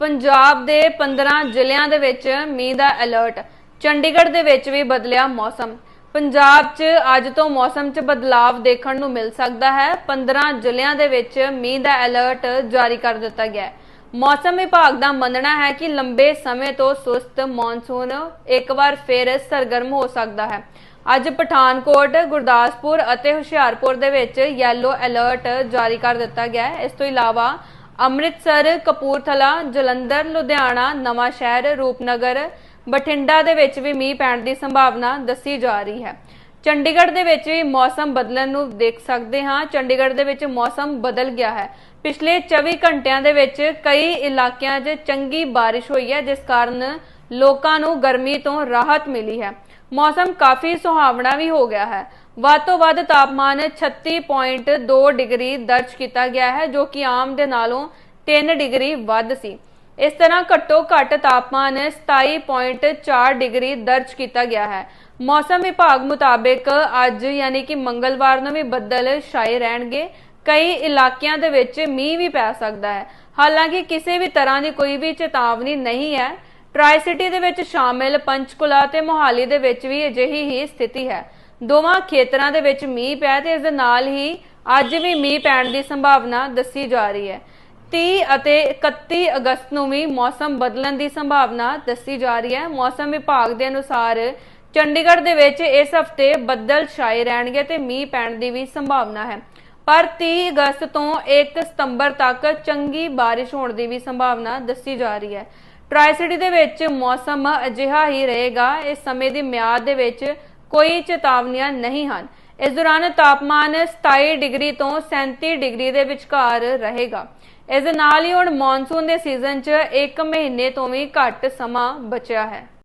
ਪੰਜਾਬ ਦੇ 15 ਜ਼ਿਲ੍ਹਿਆਂ ਦੇ ਵਿੱਚ ਮੀਂਹ ਦਾ ਅਲਰਟ ਚੰਡੀਗੜ੍ਹ ਦੇ ਵਿੱਚ ਵੀ ਬਦਲਿਆ ਮੌਸਮ। ਪੰਜਾਬ 'ਚ ਅੱਜ ਤੋਂ ਮੌਸਮ 'ਚ ਬਦਲਾਵ ਦੇਖਣ ਨੂੰ ਮਿਲ ਸਕਦਾ ਹੈ। 15 ਜ਼ਿਲ੍ਹਿਆਂ ਦੇ ਵਿੱਚ ਮੀਂਹ ਦਾ ਅਲਰਟ ਜਾਰੀ ਕਰ ਦਿੱਤਾ ਗਿਆ ਹੈ। ਮੌਸਮ ਵਿਭਾਗ ਦਾ ਮੰਨਣਾ ਹੈ ਕਿ ਲੰਬੇ ਸਮੇਂ ਤੋਂ ਸੁਸਤ ਮੌਨਸੂਨ ਇੱਕ ਵਾਰ ਫਿਰ ਸਰਗਰਮ ਹੋ ਸਕਦਾ ਹੈ। ਅੱਜ ਪਠਾਨਕੋਟ, ਗੁਰਦਾਸਪੁਰ ਅਤੇ ਹੁਸ਼ਿਆਰਪੁਰ ਦੇ ਵਿੱਚ ਯੈਲੋ ਅਲਰਟ ਜਾਰੀ ਕਰ ਦਿੱਤਾ ਗਿਆ ਹੈ। ਇਸ ਤੋਂ ਇਲਾਵਾ ਅੰਮ੍ਰਿਤਸਰ, ਕਪੂਰਥਲਾ, ਜਲੰਧਰ, ਲੁਧਿਆਣਾ, ਨਵਾਂ ਸ਼ਹਿਰ, ਰੂਪਨਗਰ, ਬਠਿੰਡਾ ਦੇ ਵਿੱਚ ਵੀ ਮੀਂਹ ਪੈਣ ਦੀ ਸੰਭਾਵਨਾ ਦੱਸੀ ਜਾ ਰਹੀ ਹੈ। ਚੰਡੀਗੜ੍ਹ ਦੇ ਵਿੱਚ ਵੀ ਮੌਸਮ ਬਦਲਣ ਨੂੰ ਦੇਖ ਸਕਦੇ ਹਾਂ। ਚੰਡੀਗੜ੍ਹ ਦੇ ਵਿੱਚ ਮੌਸਮ ਬਦਲ ਗਿਆ ਹੈ। ਪਿਛਲੇ 24 ਘੰਟਿਆਂ ਦੇ ਵਿੱਚ ਕਈ ਇਲਾਕਿਆਂ 'ਚ ਚੰਗੀ ਬਾਰਿਸ਼ ਹੋਈ ਹੈ, ਜਿਸ ਕਾਰਨ ਲੋਕਾਂ ਨੂੰ ਗਰਮੀ ਤੋਂ ਰਾਹਤ ਮਿਲੀ ਹੈ। ਮੌਸਮ ਕਾਫੀ ਸੁਹਾਵਣਾ ਵੀ ਹੋ ਗਿਆ ਹੈ। ਵੱਧ ਤੋਂ ਵੱਧ ਤਾਪਮਾਨ 36.2 ਡਿਗਰੀ ਦਰਜ ਕੀਤਾ ਗਿਆ ਹੈ, ਜੋ ਕਿ ਆਮ ਦੇ ਨਾਲੋਂ 3 ਡਿਗਰੀ ਵੱਧ ਸੀ। ਇਸ ਤਰ੍ਹਾਂ ਘੱਟੋ ਘੱਟ ਤਾਪਮਾਨ 27.4 ਡਿਗਰੀ ਦਰਜ ਕੀਤਾ ਗਿਆ ਹੈ। ਮੌਸਮ ਵਿਭਾਗ ਮੁਤਾਬਕ ਅੱਜ ਯਾਨੀ ਕਿ ਮੰਗਲਵਾਰ ਨੂੰ ਵੀ ਬੱਦਲ ਛਾਏ ਰਹਿਣਗੇ। ਕਈ ਇਲਾਕਿਆਂ ਦੇ ਵਿੱਚ ਮੀਂਹ ਵੀ ਪੈ ਸਕਦਾ ਹੈ। ਹਾਲਾਂਕਿ ਕਿਸੇ ਵੀ ਤਰ੍ਹਾਂ ਦੀ ਕੋਈ ਵੀ ਚੇਤਾਵਨੀ ਨਹੀਂ ਹੈ। ਟਰਾਈ ਸਿਟੀ ਦੇ ਵਿੱਚ ਸ਼ਾਮਿਲ, ਪੰਚਕੁਲਾ ਤੇ ਮੋਹਾਲੀ ਦੇ ਵਿੱਚ ਵੀ ਅਜਿਹੀ ਹੀ ਸਥਿਤੀ ਹੈ। ਦੋਵਾਂ ਖੇਤਰਾਂ ਦੇ ਵਿੱਚ ਮੀਂਹ ਪਿਆ ਤੇ ਇਸ ਦੇ ਨਾਲ ਹੀ ਅੱਜ ਵੀ ਮੀਂਹ ਪੈਣ ਦੀ ਸੰਭਾਵਨਾ ਦੱਸੀ ਜਾ ਰਹੀ ਹੈ। 30 ਅਤੇ 31 ਅਗਸਤ ਨੂੰ ਵੀ ਮੌਸਮ ਬਦਲਣ ਦੀ ਸੰਭਾਵਨਾ ਦੱਸੀ ਜਾ ਰਹੀ ਹੈ। ਮੌਸਮ ਵਿਭਾਗ ਦੇ ਅਨੁਸਾਰ ਚੰਡੀਗੜ੍ਹ ਦੇ ਵਿੱਚ ਇਸ ਹਫ਼ਤੇ ਬੱਦਲ ਛਾਏ ਰਹਿਣਗੇ ਤੇ ਮੀਂਹ ਪੈਣ ਦੀ ਵੀ ਸੰਭਾਵਨਾ ਹੈ। ਪਰ 30 ਅਗਸਤ ਤੋਂ 1 ਸਤੰਬਰ ਤੱਕ ਚੰਗੀ ਬਾਰਿਸ਼ ਹੋਣ ਦੀ ਵੀ ਸੰਭਾਵਨਾ ਦੱਸੀ ਜਾ ਰਹੀ ਹੈ। ਟਰਾਈ ਸਿਟੀ ਦੇ ਵਿੱਚ ਮੌਸਮ ਅਜਿਹਾ ਹੀ ਰਹੇਗਾ। ਇਸ ਸਮੇਂ ਦੀ ਮਿਆਦ ਦੇ ਵਿੱਚ ਕੋਈ ਚੇਤਾਵਨੀਆਂ ਨਹੀਂ ਹਨ। ਇਸ ਦੌਰਾਨ ਤਾਪਮਾਨ 27 ਡਿਗਰੀ ਤੋਂ 37 ਡਿਗਰੀ ਦੇ ਵਿਚਕਾਰ ਰਹੇਗਾ। ਇਸ ਦੇ ਨਾਲ ਹੀ ਹੁਣ ਮੌਨਸੂਨ ਦੇ ਸੀਜ਼ਨ 'ਚ 1 ਮਹੀਨੇ ਤੋਂ ਵੀ ਘੱਟ ਸਮਾਂ ਬਚਿਆ ਹੈ।